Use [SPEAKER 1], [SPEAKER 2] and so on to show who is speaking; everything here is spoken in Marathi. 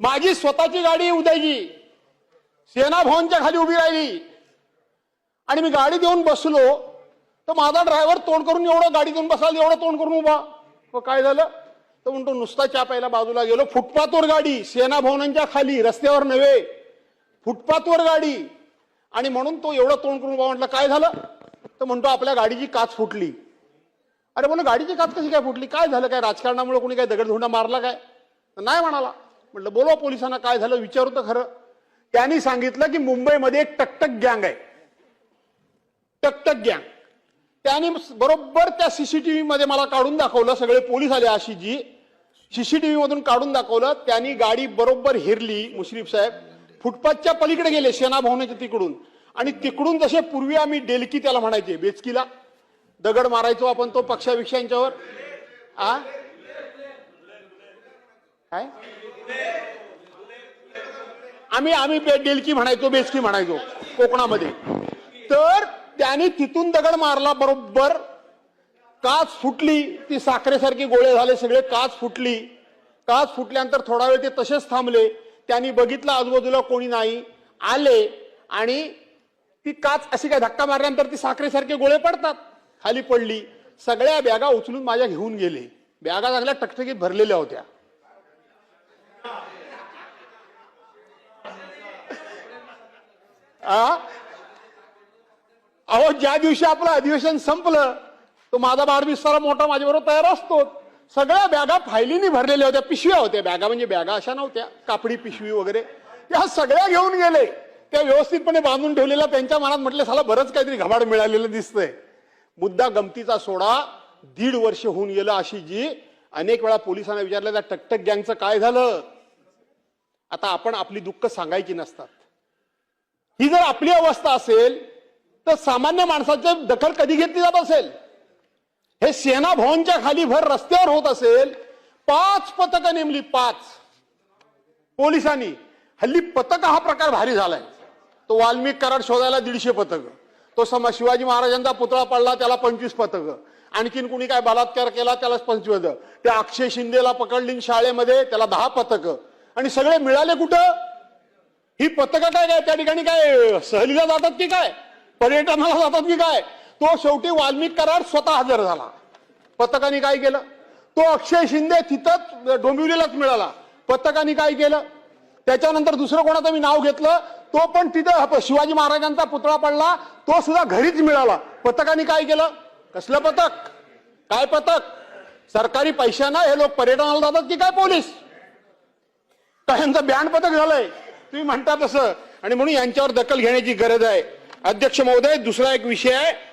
[SPEAKER 1] माझी स्वतःची गाडी उद्याची सेना भवनच्या खाली उभी राहिली. आणि मी गाडी देऊन बसलो तर माझा ड्रायव्हर तोंड करून एवढं गाडी देऊन बसाल एवढं तोंड करून उभा. मग काय झालं? तर म्हणतो नुसता चहा प्यायला बाजूला गेलो. फुटपाथवर गाडी सेना भवनांच्या खाली रस्त्यावर नव्हे. फुटपाथवर गाडी. आणि म्हणून तो एवढं तोंड करून उभा म्हटलं काय झालं? तर म्हणतो आपल्या गाडीची काच फुटली. अरे म्हणून गाडीची काच कशी काय फुटली? काय झालं? काय राजकारणामुळे कोणी काय दगडधोंडा मारला काय? तर नाही म्हणाला. म्हटलं बोलवा पोलिसांना काय झालं विचारू तर खरं. त्यांनी सांगितलं की मुंबईमध्ये एक टकटक गँग आहे. टकटक गँग. त्यांनी बरोबर त्या सीसीटीव्ही मध्ये मला काढून दाखवलं सगळे पोलीस आले अशी जी. सीसीटीव्ही मधून काढून दाखवलं त्यांनी गाडी बरोबर हिरली मुश्रीफ साहेब. फुटपाथच्या पलीकडे गेले सेना भवनाच्या तिकडून. आणि तिकडून जसे पूर्वी आम्ही डेलकी त्याला म्हणायचे बेचकीला. दगड मारायचो आपण तो पक्षाविषयांच्यावर आ? काय? आम्ही आम्ही बे- डेलकी म्हणायचो बेस्की म्हणायचो कोकणामध्ये. तर त्याने तिथून दगड मारला बरोबर. काच फुटली ती साखरेसारखी गोळे झाले सगळे काच फुटली. काच फुटल्यानंतर थोडा वेळ ते तसेच थांबले. त्यांनी बघितलं आजूबाजूला कोणी नाही. आले आणि ती काच अशी काय धक्का मारल्यानंतर ती साखरेसारखे गोळे पडतात. खाली पडली. सगळ्या बॅगा उचलून माझ्या घेऊन गेले. बॅगा चांगल्या टकटकीत भरलेल्या होत्या. अहो ज्या दिवशी आपलं अधिवेशन संपलं तो माझा बारबिस्तारा मोठा माझ्याबरोबर तयार असतो. सगळ्या बॅगा फायलीनी भरलेल्या होत्या पिशव्या होत्या. बॅगा म्हणजे बॅगा अशा नव्हत्या कापडी पिशवी वगैरे. या सगळ्या घेऊन गेले. त्या व्यवस्थितपणे बांधून ठेवलेल्या त्यांच्या मनात म्हटलं साला बरंच काहीतरी घबाड मिळालेलं दिसतंय. मुद्दा गमतीचा सोडा दीड वर्ष होऊन गेलं अशी जी अनेक वेळा पोलिसांना विचारलं त्या टकटक गँगचं काय झालं? आता आपण आपली दुःख सांगायची नसतात. ही जर आपली अवस्था असेल तर सामान्य माणसाची दखल कधी घेतली जात असेल? हे सेना भवनच्या खाली भर रस्त्यावर होत असेल पाच पथकं नेमली पाच. पोलिसांनी. हल्ली पथक हा प्रकार भारी झालाय. तो वाल्मिक कराड शोधायला दीडशे पथक. तो सम शिवाजी महाराजांचा पुतळा पडला त्याला पंचवीस पथक. आणखीन कुणी काय बलात्कार केला त्याला पंचवीस. त्या अक्षय शिंदेला पकडली शाळेमध्ये त्याला दहा पथक. आणि सगळे मिळाले कुठं? ही पथकं काय काय? त्या ठिकाणी काय सहलीला जातात की काय? पर्यटनाला जातात की काय? तो शेवटी वाल्मिक कराड स्वतः हजर झाला. पथकाने काय केलं? तो अक्षय शिंदे तिथंच डोंबिवलीलाच मिळाला. पथकाने काय केलं? त्याच्यानंतर दुसरं कोणाचं मी नाव घेतलं? तो पण तिथं शिवाजी महाराजांचा पुतळा पडला. तो सुद्धा घरीच मिळाला. पथकाने काय केलं? कसलं पथक? काय पथक? सरकारी पैशानं हे लोक पर्यटनाला जातात की काय पोलीस? यांचं बँड पथक झालंय? तुम्ही म्हणता तसं. आणि म्हणून यांच्यावर दखल घेण्याची गरज आहे. अध्यक्ष महोदय दुसरा एक विषय आहे.